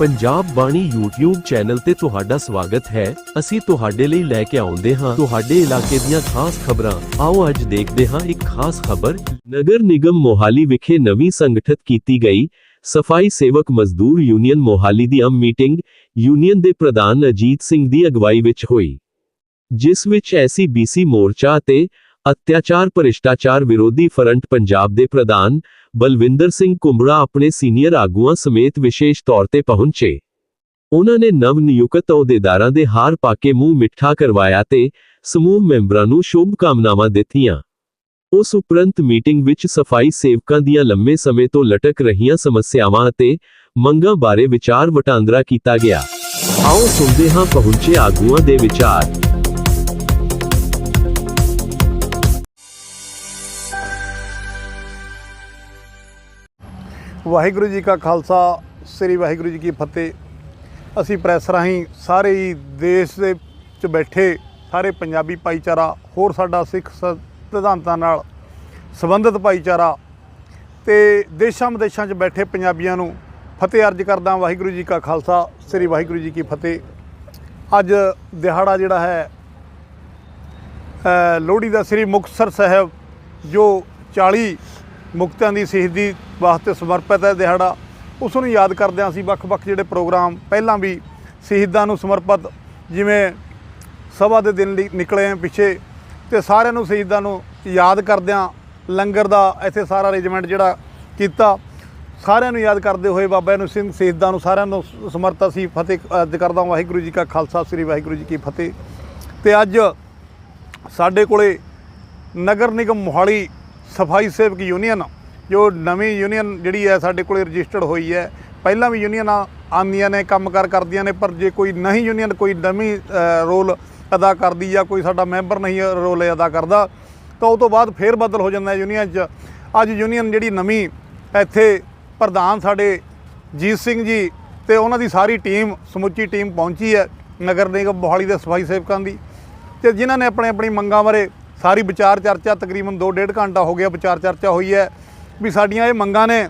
ਪੰਜਾਬ ਬਾਣੀ YouTube channel ਤੇ ਤੁਹਾਡਾ ਸਵਾਗਤ ਹੈ। ਅਸੀਂ ਤੁਹਾਡੇ ਲਈ ਲੈ ਕੇ ਆਉਂਦੇ ਹਾਂ। ਤੁਹਾਡੇ ਇਲਾਕੇ ਦੀਆਂ ਖਾਸ ਖਬਰਾਂ। ਆਓ ਅੱਜ ਦੇਖਦੇ ਹਾਂ ਇੱਕ ਖਾਸ ਖਬਰ। ਨਗਰ ਨਿਗਮ ਮੋਹਾਲੀ ਵਿਖੇ ਨਵੀਂ ਸੰਗਠਿਤ ਕੀਤੀ ਗਈ ਸਫ਼ਾਈ ਸੇਵਕ ਮਜ਼ਦੂਰ ਯੂਨੀਅਨ ਮੋਹਾਲੀ ਦੀ ਅਮ ਮੀਟਿੰਗ ਯੂਨੀਅਨ ਦੇ ਪ੍ਰਧਾਨ ਅਜੀਤ ਸਿੰਘ ਦੀ ਅਗਵਾਈ ਵਿੱਚ ਹੋਈ। ਜਿਸ ਵਿੱਚ ਐਸੀ ਬੀਸੀ ਮੋਰਚਾ ਅਤੇ ਅਤਿਆਚਾਰ ਭ੍ਰਿਸ਼ਟਾਚਾਰ ਵਿਰੋਧੀ ਫਰੰਟ ਪੰਜਾਬ ਦੇ ਪ੍ਰਧਾਨ ਬਲਵਿੰਦਰ ਸਿੰਘ ਕੁੰਬੜਾ ਆਪਣੇ ਸੀਨੀਅਰ ਆਗੂਆਂ ਸਮੇਤ ਵਿਸ਼ੇਸ਼ ਤੌਰ ਤੇ ਪਹੁੰਚੇ। ਉਹਨਾਂ ਨੇ ਨਵ ਨਿਯੁਕਤ ਅਹੁਦੇਦਾਰਾਂ ਦੇ ਹਾਰ ਪਾ ਕੇ ਮੂੰਹ ਮਿੱਠਾ ਕਰਵਾਇਆ ਤੇ ਸਮੂਹ ਮੈਂਬਰਾਂ ਨੂੰ ਸ਼ੁਭ ਕਾਮਨਾਵਾਂ ਦਿੱਤੀਆਂ। ਉਸ ਉਪਰੰਤ ਮੀਟਿੰਗ ਵਿੱਚ ਸਫ਼ਾਈ ਸੇਵਕਾਂ ਦੀਆਂ ਲੰਮੇ ਸਮੇਂ ਤੋਂ ਲਟਕ ਰਹੀਆਂ ਸਮੱਸਿਆਵਾਂ ਅਤੇ ਮੰਗਾਂ ਬਾਰੇ ਵਿਚਾਰ ਵਟਾਂਦਰਾ ਕੀਤਾ ਗਿਆ। ਆਓ ਸੁਣਦੇ ਹਾਂ ਪਹੁੰਚੇ ਆਗੂਆਂ ਦੇ ਵਿਚਾਰ। ਵਾਹਿਗੁਰੂ ਜੀ ਕਾ ਖਾਲਸਾ, ਸ੍ਰੀ ਵਾਹਿਗੁਰੂ ਜੀ ਕੀ ਫਤਿਹ। ਅਸੀਂ ਪ੍ਰੈਸ ਰਾਹੀਂ ਸਾਰੇ ਹੀ ਦੇਸ਼ ਦੇ ਵਿੱਚ ਬੈਠੇ, ਸਾਰੇ ਪੰਜਾਬੀ ਭਾਈਚਾਰਾ, ਹੋਰ ਸਾਡਾ ਸਿੱਖ ਸ- ਸਿਧਾਂਤਾਂ ਨਾਲ ਸੰਬੰਧਿਤ ਭਾਈਚਾਰਾ ਤੇ ਦੇਸ਼ਾਂ ਵਿਦੇਸ਼ਾਂ 'ਚ ਬੈਠੇ ਪੰਜਾਬੀਆਂ ਨੂੰ ਫਤਿਹ ਅਰਜ ਕਰਦਾ ਵਾਹਿਗੁਰੂ ਜੀ ਕਾ ਖਾਲਸਾ, ਸ੍ਰੀ ਵਾਹਿਗੁਰੂ ਜੀ ਕੀ ਫਤਿਹ। ਅੱਜ ਦਿਹਾੜਾ ਜਿਹੜਾ ਹੈ ਲੋਹੜੀ ਦਾ ਸ੍ਰੀ ਮੁਕਤਸਰ ਸਾਹਿਬ, ਜੋ 40 ਮੁਕਤਿਆਂ ਦੀ ਸ਼ਹੀਦੀ ਵਾਸਤੇ ਸਮਰਪਿਤ ਹੈ ਦਿਹਾੜਾ। ਉਸ ਨੂੰ ਯਾਦ ਕਰਦਿਆਂ ਅਸੀਂ ਵੱਖ-ਵੱਖ ਜਿਹੜੇ ਪ੍ਰੋਗਰਾਮ ਪਹਿਲਾਂ ਵੀ ਸ਼ਹੀਦਾਂ ਨੂੰ ਸਮਰਪਿਤ ਜਿਵੇਂ ਸਭਾ ਦੇ ਦਿਨ ਲਈ ਨਿਕਲੇ ਆ ਪਿੱਛੇ ਤੇ ਸਾਰਿਆਂ ਨੂੰ ਸ਼ਹੀਦਾਂ ਨੂੰ ਯਾਦ ਕਰਦਿਆਂ ਲੰਗਰ ਦਾ ਇੱਥੇ ਸਾਰਾ ਅਰੇਂਜਮੈਂਟ ਜਿਹੜਾ ਕੀਤਾ। ਸਾਰਿਆਂ ਨੂੰ ਯਾਦ ਕਰਦੇ ਹੋਏ ਬਾਬਾ ਨੂੰ ਸਿੰਘ ਸ਼ਹੀਦਾਂ ਨੂੰ ਸਾਰਿਆਂ ਨੂੰ ਸਮਰਪਿਤ ਅਸੀਂ ਫਤਿਹ ਅਰਜ ਕਰਦਾ ਵਾਹਿਗੁਰੂ ਜੀ ਕਾ ਖਾਲਸਾ, ਸ੍ਰੀ ਵਾਹਿਗੁਰੂ ਜੀ ਕੀ ਫਤਿਹ। ਤੇ ਅੱਜ ਸਾਡੇ ਕੋਲੇ ਨਗਰ ਨਿਗਮ ਮੋਹਾਲੀ ਸਫ਼ਾਈ ਸੇਵਕ ਯੂਨੀਅਨ, ਜੋ ਨਵੀਂ ਯੂਨੀਅਨ ਜਿਹੜੀ ਹੈ ਸਾਡੇ ਕੋਲੇ ਰਜਿਸਟਰਡ ਹੋਈ ਹੈ, ਪਹਿਲਾਂ ਵੀ ਯੂਨੀਅਨਾਂ ਆਉਂਦੀਆਂ ਨੇ ਕੰਮਕਾਰ ਕਰਦੀਆਂ ਨੇ, ਪਰ ਜੇ ਕੋਈ ਨਹੀਂ ਯੂਨੀਅਨ ਕੋਈ ਨਵੀਂ ਰੋਲ ਅਦਾ ਕਰਦੀ ਜਾਂ ਕੋਈ ਸਾਡਾ ਮੈਂਬਰ ਨਹੀਂ ਰੋਲ ਅਦਾ ਕਰਦਾ, ਤਾਂ ਉਹ ਤੋਂ ਬਾਅਦ ਫੇਰ ਬਦਲ ਹੋ ਜਾਂਦਾ ਯੂਨੀਅਨ 'ਚ। ਅੱਜ ਯੂਨੀਅਨ ਜਿਹੜੀ ਨਵੀਂ ਇੱਥੇ ਪ੍ਰਧਾਨ ਸਾਡੇ ਜੀਤ ਸਿੰਘ ਜੀ ਤੇ ਉਹਨਾਂ ਦੀ ਸਾਰੀ ਟੀਮ, ਸਮੁੱਚੀ ਟੀਮ ਪਹੁੰਚੀ ਹੈ ਨਗਰ ਨਿਗਮ ਮੋਹਾਲੀ ਦੇ ਸਫ਼ਾਈ ਸੇਵਕਾਂ ਦੀ। ਤੇ ਜਿਨ੍ਹਾਂ ਨੇ ਆਪਣੇ ਆਪਣੀ ਮੰਗਾਂ ਬਾਰੇ ਸਾਰੀ ਵਿਚਾਰ ਚਰਚਾ ਤਕਰੀਬਨ 2.5 ਘੰਟਾ ਹੋ ਗਿਆ ਵਿਚਾਰ ਚਰਚਾ ਹੋਈ ਹੈ ਵੀ ਸਾਡੀਆਂ ਇਹ ਮੰਗਾਂ ਨੇ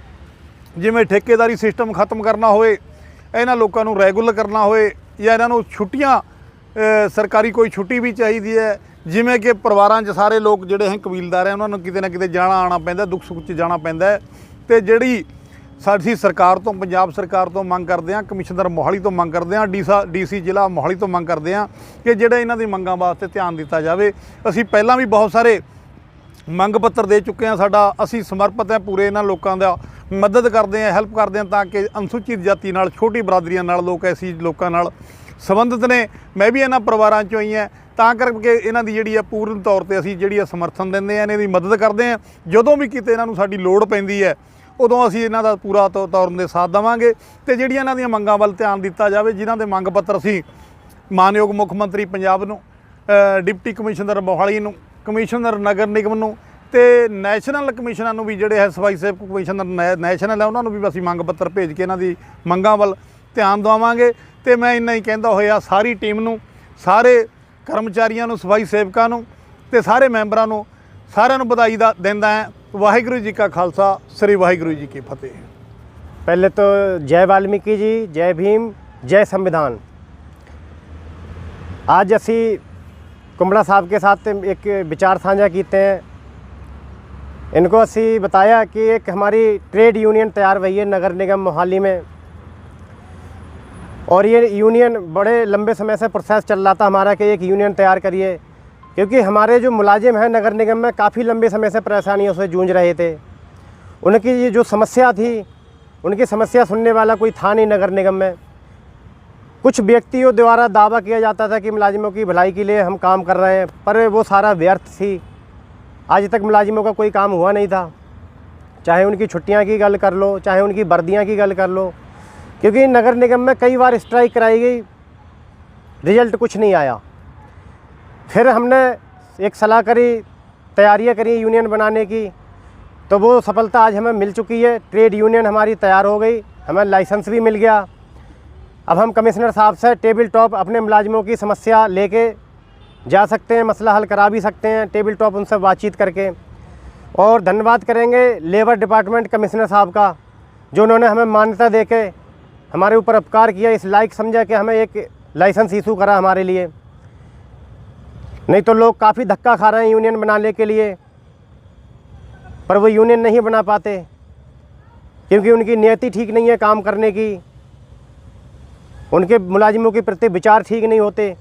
ਜਿਵੇਂ ਠੇਕੇਦਾਰੀ ਸਿਸਟਮ ਖਤਮ ਕਰਨਾ ਹੋਵੇ, ਇਹਨਾਂ ਲੋਕਾਂ ਨੂੰ ਰੈਗੂਲਰ ਕਰਨਾ ਹੋਵੇ ਜਾਂ ਇਹਨਾਂ ਨੂੰ ਛੁੱਟੀਆਂ ਸਰਕਾਰੀ ਕੋਈ ਛੁੱਟੀ ਵੀ ਚਾਹੀਦੀ ਹੈ। ਜਿਵੇਂ ਕਿ ਪਰਿਵਾਰਾਂ 'ਚ ਸਾਰੇ ਲੋਕ ਜਿਹੜੇ ਹੈ ਕਬੀਲਦਾਰ ਹੈ, ਉਹਨਾਂ ਨੂੰ ਕਿਤੇ ਨਾ ਕਿਤੇ ਜਾਣਾ ਆਣਾ ਪੈਂਦਾ ਦੁੱਖ ਸੁੱਖ 'ਚ ਜਾਣਾ ਪੈਂਦਾ ਹੈ। ਤੇ ਜਿਹੜੀ ਸਾਡੀ ਸਰਕਾਰ ਤੋਂ, ਪੰਜਾਬ ਸਰਕਾਰ ਤੋਂ ਮੰਗ ਕਰਦੇ ਹਾਂ, ਕਮਿਸ਼ਨਰ ਮੋਹਾਲੀ ਤੋਂ ਮੰਗ ਕਰਦੇ ਹਾਂ, ਡੀਸਾ, ਡੀਸੀ ਜ਼ਿਲ੍ਹਾ ਮੋਹਾਲੀ ਤੋਂ ਮੰਗ ਕਰਦੇ ਹਾਂ ਕਿ ਜਿਹੜੇ ਇਹਨਾਂ ਦੀ ਮੰਗਾਂ ਵਾਸਤੇ ਧਿਆਨ ਦਿੱਤਾ ਜਾਵੇ। ਅਸੀਂ ਪਹਿਲਾਂ ਵੀ ਬਹੁਤ ਸਾਰੇ ਮੰਗ ਪੱਤਰ ਦੇ ਚੁੱਕੇ ਹਾਂ ਸਾਡਾ। ਅਸੀਂ ਸਮਰਪਿਤ ਹਾਂ ਪੂਰੇ ਇਹਨਾਂ ਲੋਕਾਂ ਦਾ। ਮਦਦ ਕਰਦੇ ਹਾਂ, ਹੈਲਪ ਕਰਦੇ ਹਾਂ ਤਾਂ ਕਿ ਅਨੁਸੂਚਿਤ ਜਾਤੀ ਨਾਲ, ਛੋਟੀ ਬਰਾਦਰੀਆਂ ਨਾਲ ਲੋਕ ਐਸੀ ਲੋਕਾਂ ਨਾਲ ਸੰਬੰਧਿਤ ਨੇ। ਮੈਂ ਵੀ ਇਹਨਾਂ ਪਰਿਵਾਰਾਂ ਚੋਂ ਹੀ ਹਾਂ। ਤਾਂ ਕਰਕੇ ਇਹਨਾਂ ਦੀ ਜਿਹੜੀ ਆ ਪੂਰਨ ਤੌਰ ਤੇ ਅਸੀਂ ਜਿਹੜੀ ਆ ਸਮਰਥਨ ਦਿੰਦੇ ਆ ਇਹਨਾਂ ਦੀ ਮਦਦ ਕਰਦੇ ਆ ਜਦੋਂ ਵੀ ਕਿਤੇ ਇਹਨਾਂ ਨੂੰ ਸਾਡੀ ਲੋੜ ਪੈਂਦੀ ਹੈ ਉਦੋਂ ਅਸੀਂ ਇਹਨਾਂ ਦਾ ਪੂਰਾ ਤੌ- ਤੌਰ ਦੇ ਸਾਥ ਦੇਵਾਂਗੇ ਤੇ ਜਿਹੜੀਆਂ ਇਹਨਾਂ ਦੀਆਂ ਮੰਗਾਂ ਵੱਲ ਧਿਆਨ ਦਿੱਤਾ ਜਾਵੇ, ਜਿਨ੍ਹਾਂ ਦੇ ਮੰਗ ਪੱਤਰ ਅਸੀਂ ਮਾਨਯੋਗ ਮੁੱਖ ਮੰਤਰੀ ਪੰਜਾਬ ਨੂੰ ਡਿਪਟੀ ਕਮਿਸ਼ਨਰ ਮੋਹਾਲੀ ਨੂੰ, ਕਮਿਸ਼ਨਰ ਨਗਰ ਨਿਗਮ ਨੂੰ ਤੇ ਨੈਸ਼ਨਲ ਕਮਿਸ਼ਨਰ ਨੂੰ ਵੀ ਜਿਹੜੇ ਹੈ ਸਫ਼ਾਈ ਸੇਵਕ ਕਮਿਸ਼ਨਰ ਨੈ- ਨੈਸ਼ਨਲ ਹੈ, ਉਹਨਾਂ ਨੂੰ ਵੀ ਅਸੀਂ ਮੰਗ ਪੱਤਰ ਭੇਜ ਕੇ ਇਹਨਾਂ ਦੀ ਮੰਗਾਂ ਵੱਲ ਧਿਆਨ ਦਵਾਵਾਂਗੇ ਤੇ ਮੈਂ ਇੰਨਾ ਹੀ ਕਹਿੰਦਾ ਹੋਇਆ ਸਾਰੀ ਟੀਮ ਨੂੰ, ਸਾਰੇ ਕਰਮਚਾਰੀਆਂ ਨੂੰ, ਸਫ਼ਾਈ ਸੇਵਕਾਂ ਨੂੰ ਤੇ ਸਾਰੇ ਮੈਂਬਰਾਂ ਨੂੰ ਸਾਰਿਆਂ ਨੂੰ ਵਧਾਈ ਦਾ ਦਿੰਦਾ ਹਾਂ ਵਾਹਿਗੁਰੂ ਜੀ ਕਾ ਖਾਲਸਾ ਸ੍ਰੀ ਵਾਹਿਗੁਰੂ ਜੀ ਕੀ ਫਤਿਹ पहले तो जय वाल्मीकि जी जय भीम जय संविधान आज ਅਸੀਂ ਕੁੰਬੜਾ ਸਾਹਿਬ के साथ एक विचार साझा ਕੀਤੇ हैं इनको ਅਸੀਂ बताया कि एक हमारी ट्रेड यूनियन तैयार हुई है नगर निगम मोहाली में और ये यूनियन बड़े लंबे समय से प्रोसेस चल रहा था हमारा कि एक यूनियन तैयार करिए क्योंकि हमारे जो मुलाजिम हैं नगर निगम में काफ़ी लंबे समय से परेशानियों से जूझ रहे थे। उनकी ये जो समस्या थी, उनकी समस्या सुनने वाला कोई था नहीं नगर निगम में। कुछ व्यक्तियों द्वारा दावा किया जाता था कि मुलाजिमों की भलाई के लिए हम काम कर रहे हैं, पर वो सारा व्यर्थ थी। आज तक मुलाजिमों का कोई काम हुआ नहीं था। चाहे उनकी छुट्टियाँ की गल कर लो, चाहे उनकी वर्दियाँ की गल कर लो, क्योंकि नगर निगम में कई बार स्ट्राइक कराई गई, रिज़ल्ट कुछ नहीं आया। फिर हमने एक सलाह करी तैयारियाँ करी यूनियन बनाने की। तो वो सफलता आज हमें मिल चुकी है। ट्रेड यूनियन हमारी तैयार हो गई। हमें लाइसेंस भी मिल गया। अब हम कमिश्नर साहब से टेबल टॉप अपने मुलाजिमों की समस्या लेके जा सकते हैं, मसला हल करा भी सकते हैं, टेबल टॉप उनसे बातचीत करके। और धन्यवाद करेंगे लेबर डिपार्टमेंट कमिश्नर साहब का, जो उन्होंने हमें मान्यता दे के हमारे ऊपर उपकार किया। इस लायक समझा कि हमें एक लाइसेंस इशू करा हमारे लिए। नहीं तो लोग काफ़ी धक्का खा रहे हैं यूनियन बनाने के लिए, पर वो यूनियन नहीं बना पाते, क्योंकि उनकी नियति ठीक नहीं है काम करने की। उनके मुलाजिमों के प्रति विचार ठीक नहीं होते,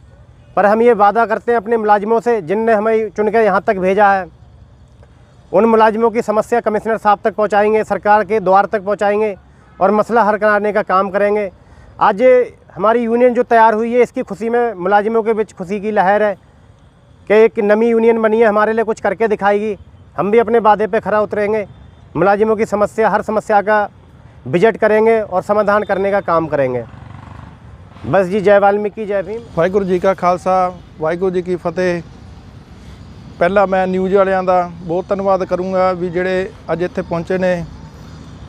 पर हम ये वादा करते हैं अपने मुलाजिमों से, जिनने हमें चुन के यहाँ तक भेजा है। उन मुलाजिमों की समस्या कमिश्नर साहब तक पहुँचाएँगे, सरकार के द्वार तक पहुँचाएँगे और मसला हल कराने का काम करेंगे। आज हमारी यूनियन जो तैयार हुई है, इसकी खुशी में मुलाजिमों के बीच खुशी की लहर है। कि एक नमी यूनियन बनी है हमारे लिए कुछ करके दिखाएगी हम भी अपने वादे पे खरा उतरेंगे मुलाजिमों की समस्या हर समस्या का विजिट करेंगे और समाधान करने का काम करेंगे बस जी जय वाल्मीकि जय भीम ਵਾਹਿਗੁਰੂ ਜੀ ਕਾ ਖਾਲਸਾ ਵਾਹਿਗੁਰੂ ਜੀ ਕੀ ਫਤਿਹ ਪਹਿਲਾਂ ਮੈਂ ਨਿਊਜ਼ ਵਾਲਿਆਂ ਦਾ ਬਹੁਤ ਧੰਨਵਾਦ ਕਰੂੰਗਾ ਵੀ ਜਿਹੜੇ ਅੱਜ ਇੱਥੇ ਪਹੁੰਚੇ ਨੇ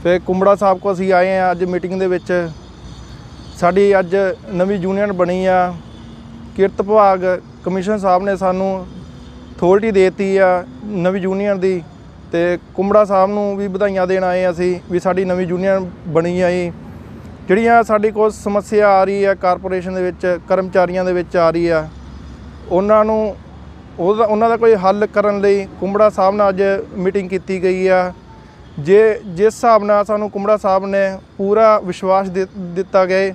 ਫਿਰ ਕੁੰਬੜਾ ਸਾਹਿਬ ਕੋ ਅਸੀਂ ਆਏ ਆ ਅੱਜ ਮੀਟਿੰਗ ਦੇ ਵਿੱਚ ਸਾਡੀ ਅੱਜ ਨਵੀਂ ਯੂਨੀਅਨ ਬਣੀ ਆ ਕਿਰਤ ਵਿਭਾਗ ਕਮਿਸ਼ਨ ਸਾਹਿਬ ਨੇ ਸਾਨੂੰ ਅਥਾਰਟੀ ਦੇਤੀ ਆ ਨਵੀਂ ਯੂਨੀਅਨ ਦੀ ਤੇ ਕੁੰਬੜਾ ਸਾਹਿਬ ਨੂੰ ਵੀ ਵਧਾਈਆਂ ਦੇਣ ਆਏ ਅਸੀਂ ਵੀ ਸਾਡੀ ਨਵੀਂ ਯੂਨੀਅਨ ਬਣੀ ਆਈ ਜਿਹੜੀਆਂ ਸਾਡੀ ਕੋਲ ਸਮੱਸਿਆ ਆ ਰਹੀ ਹੈ ਕਾਰਪੋਰੇਸ਼ਨ ਦੇ ਵਿੱਚ, ਕਰਮਚਾਰੀਆਂ ਦੇ ਵਿੱਚ ਆ ਰਹੀ ਆ, ਉਹਨਾਂ ਨੂੰ ਉਹਦਾ ਉਹਨਾਂ ਦਾ ਕੋਈ ਹੱਲ ਕਰਨ ਲਈ ਕੁੰਬੜਾ ਸਾਹਿਬ ਨਾਲ ਅੱਜ ਮੀਟਿੰਗ ਕੀਤੀ ਗਈ ਆ। ਜੇ ਜਿਸ ਹਿਸਾਬ ਨਾਲ ਸਾਨੂੰ ਕੁੰਬੜਾ ਸਾਹਿਬ ਨੇ ਪੂਰਾ ਵਿਸ਼ਵਾਸ ਦਿ- ਦਿੱਤਾ ਗਏ,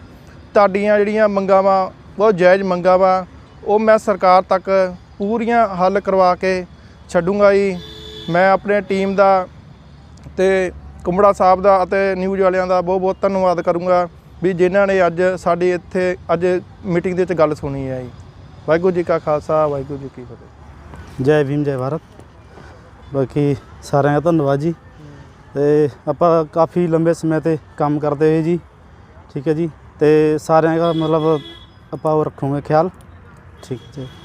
ਤੁਹਾਡੀਆਂ ਜਿਹੜੀਆਂ ਮੰਗਾਂ ਵਾ, ਬਹੁਤ ਜਾਇਜ਼ ਮੰਗਾਂ ਵਾ ਉਹ ਮੈਂ ਸਰਕਾਰ ਤੱਕ ਪੂਰੀਆਂ ਹੱਲ ਕਰਵਾ ਕੇ ਛੱਡੂੰਗਾ ਜੀ। ਮੈਂ ਆਪਣੇ ਟੀਮ ਦਾ ਤੇ ਕੁੰਬੜਾ ਸਾਹਿਬ ਦਾ ਅਤੇ ਨਿਊਜ਼ ਵਾਲਿਆਂ ਦਾ ਬਹੁਤ ਬਹੁਤ ਧੰਨਵਾਦ ਕਰੂੰਗਾ ਵੀ ਜਿਨ੍ਹਾਂ ਨੇ ਅੱਜ ਸਾਡੀ ਇੱਥੇ, ਅੱਜ ਮੀਟਿੰਗ ਦੇ ਵਿੱਚ ਗੱਲ ਸੁਣੀ ਹੈ ਜੀ। ਵਾਹਿਗੁਰੂ ਜੀ ਕਾ ਖਾਲਸਾ, ਵਾਹਿਗੁਰੂ ਜੀ ਕੀ ਫਤਿਹ। ਜੈ ਭੀਮ, ਜੈ ਭਾਰਤ। ਬਾਕੀ ਸਾਰਿਆਂ ਦਾ ਧੰਨਵਾਦ ਜੀ। ਤੇ ਆਪਾਂ ਕਾਫੀ ਲੰਬੇ ਸਮੇਂ ਤੇ ਕੰਮ ਕਰਦੇ ਹੋਏ ਜੀ। ਠੀਕ ਹੈ ਜੀ। ਤੇ ਸਾਰਿਆਂ ਦਾ ਮਤਲਬ ਆਪਾਂ ਉਹ ਰੱਖੂਗੇ ਖਿਆਲ। ਠੀਕ ਹੈ ਜੀ